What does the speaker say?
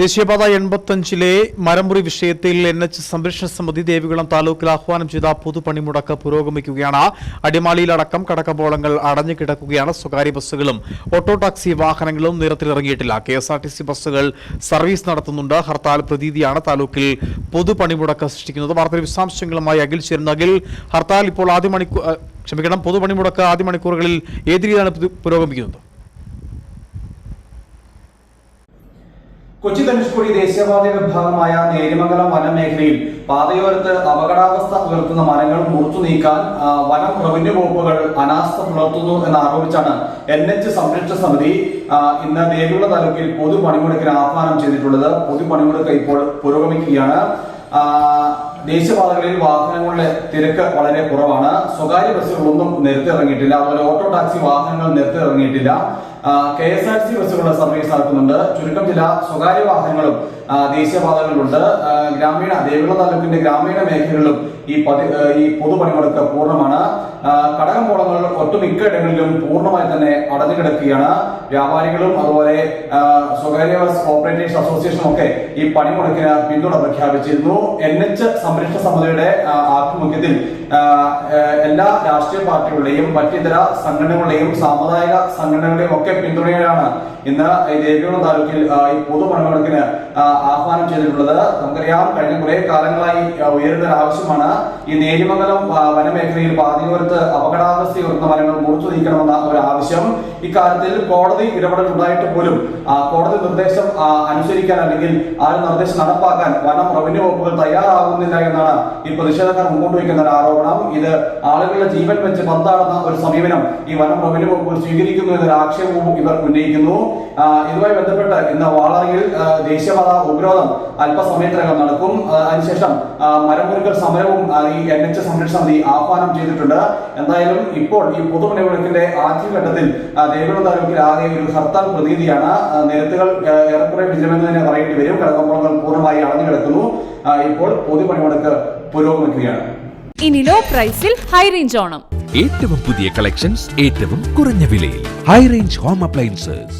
ദേശീയപാത എൺപത്തഞ്ചിലെ മരമുറി വിഷയത്തിൽ N H സംരക്ഷണ സമിതി ദേവികുളം താലൂക്കിൽ ആഹ്വാനം ചെയ്ത പൊതുപണിമുടക്ക് പുരോഗമിക്കുകയാണ്. അടിമാലിയിലടക്കം കടക്കമ്പോളങ്ങൾ അടഞ്ഞു കിടക്കുകയാണ് സ്വകാര്യ ബസ്സുകളും. ഓട്ടോ ടാക്സി വാഹനങ്ങളും നിരത്തിലിറങ്ങിയിട്ടില്ല. K S R T C ബസ്സുകൾ സർവീസ് നടത്തുന്നുണ്ട്. ഹർത്താൽ പ്രതീതിയാണ് താലൂക്കിൽ പൊതുപണിമുടക്ക് സൃഷ്ടിക്കുന്നത്. വാർത്തയുടെ വിശദാംശങ്ങളുമായി അഖിൽ ചേരുന്നു. അഖിൽ ഹർത്താൽ ഇപ്പോൾ ആദ്യ മണിക്കൂർ ക്ഷമിക്കണം പൊതുപണിമുടക്ക് ആദ്യ മണിക്കൂറുകളിൽ ഏത് രീതിയിലാണ് പുരോഗമിക്കുന്നത്? കൊച്ചി ധനുഷ്കോടി ദേശീയപാതയുടെ ഭാഗമായ നേരിമംഗലം വനമേഖലയിൽ പാതയോരത്ത് അപകടാവസ്ഥ ഉയർത്തുന്ന മരങ്ങൾ മുറിച്ചു നീക്കാൻ വനം റവന്യൂ വകുപ്പുകൾ അനാസ്ഥ പുലർത്തുന്നു എന്ന് ആരോപിച്ചാണ് എൻ എച്ച് സംരക്ഷണ സമിതി ഇന്ന് ദേവികുളം താലൂക്കിൽ പൊതു പണിമുടക്കിന് ആഹ്വാനം ചെയ്തിട്ടുള്ളത്. പൊതു പണിമുടക്ക് ഇപ്പോൾ പുരോഗമിക്കുകയാണ്. ദേശീയപാതകളിൽ വാഹനങ്ങളുടെ തിരക്ക് വളരെ കുറവാണ്. സ്വകാര്യ ബസ്സുകളൊന്നും നിരത്തിറങ്ങിയിട്ടില്ല അതുപോലെ ഓട്ടോ ടാക്സി വാഹനങ്ങൾ നിരത്തിറങ്ങിയിട്ടില്ല കെ എസ് ആർ സി ബസ്സുകളുടെ സർവീസ് നടക്കുന്നുണ്ട്. ചുരുക്കം ചില സ്വകാര്യ വാഹനങ്ങളും ദേശീയപാതകളിലുണ്ട്. ഗ്രാമീണ ദേവികുളം താലൂക്കിന്റെ ഗ്രാമീണ മേഖലകളിലും ഈ ഈ പൊതുപണിമുടക്ക് പൂർണമാണ്. കടകമ്പോളങ്ങളിൽ ഒട്ടുമിക്ക ഇടങ്ങളിലും പൂർണമായി തന്നെ അടഞ്ഞു കിടക്കുകയാണ്. വ്യാപാരികളും അതുപോലെ സ്വകാര്യ ബസ് അസോസിയേഷനും ഒക്കെ ഈ പണിമുടക്കിന് പിന്തുണ പ്രഖ്യാപിച്ചിരുന്നു. എൻ എച്ച് സംരക്ഷണ സമിതിയുടെ ആഭിമുഖ്യത്തിൽ എല്ലാ രാഷ്ട്രീയ പാർട്ടികളുടെയും മറ്റിതര സംഘടനകളുടെയും സാമുദായിക സംഘടനകളുടെയും ഒക്കെ പിന്തുണയോടെയാണ് ഇന്ന് ദേവികുളം താലൂക്കിൽ ഈ പൊതുപണിമുടക്കിന് ആഹ്വാനം ചെയ്തിട്ടുള്ളത്. നമുക്കറിയാം കഴിഞ്ഞ കുറെ കാലങ്ങളായി ഉയരുന്ന ഒരു ആവശ്യമാണ് ഈ നേരിമംഗലം വനമേഖലയിൽ പാതിപുരത്ത് അപകടാവസ്ഥ ഉയർന്ന മരങ്ങൾ മുറിച്ചു നീക്കണമെന്ന ഒരു ആവശ്യം. ഇക്കാര്യത്തിൽ കോടതി ഇടപെടൽ ഉണ്ടായിട്ട് പോലും കോടതി നിർദ്ദേശം അനുസരിക്കാൻ അല്ലെങ്കിൽ ആ ഒരു നിർദ്ദേശം നടപ്പാക്കാൻ വനം റവന്യൂ വകുപ്പുകൾ തയ്യാറാകുന്നില്ല എന്നാണ് ഈ പ്രതിഷേധക്കാർ മുമ്പോട്ട് വയ്ക്കുന്ന ഒരു ആരോപണം. ഇത് ആളുകളുടെ ജീവൻ വെച്ച് പന്താടുന്ന ഒരു സമീപനം ഈ വനം റവന്യൂ വകുപ്പുകൾ സ്വീകരിക്കുന്നു എന്നൊരു ആക്ഷേപവും ഇവർ ഉന്നയിക്കുന്നു. ഇതുമായി ബന്ധപ്പെട്ട് ഇന്ന് വാളറിയിൽ ദേശീയപാത ഉപരോധം അല്പസമയത്തിനകം നടക്കും. അതിനുശേഷം മരമുറികൾ സമരവും ഈ എൻ എച്ച് സംരക്ഷണ സമിതി ആഹ്വാനം ചെയ്തിട്ടുണ്ട്. എന്തായാലും ഇപ്പോൾ ഈ പൊതുപണിമുടക്കിന്റെ ആദ്യഘട്ടത്തിൽ ആ, ദേവികുളം താലൂക്കിൽ ആകെ ഒരു ഹർത്താൽ പ്രതീതിയാണ്. നിരത്തുകൾ ഏറെക്കുറെ വിജയമെന്ന് തന്നെ പറയേണ്ടി വരും. കടകമ്പളങ്ങൾ പൂർണമായി അടഞ്ഞു കിടക്കുന്നു ഇപ്പോൾ പൊതുപണിമുടക്ക് പുരോഗമിക്കുകയാണ്. ഇനി ലോ പ്രൈസിൽ ഹൈ റേഞ്ച് ഓണം. ഏറ്റവും പുതിയ കളക്ഷൻസ് ഏറ്റവും കുറഞ്ഞ വിലയിൽ. High range home appliances.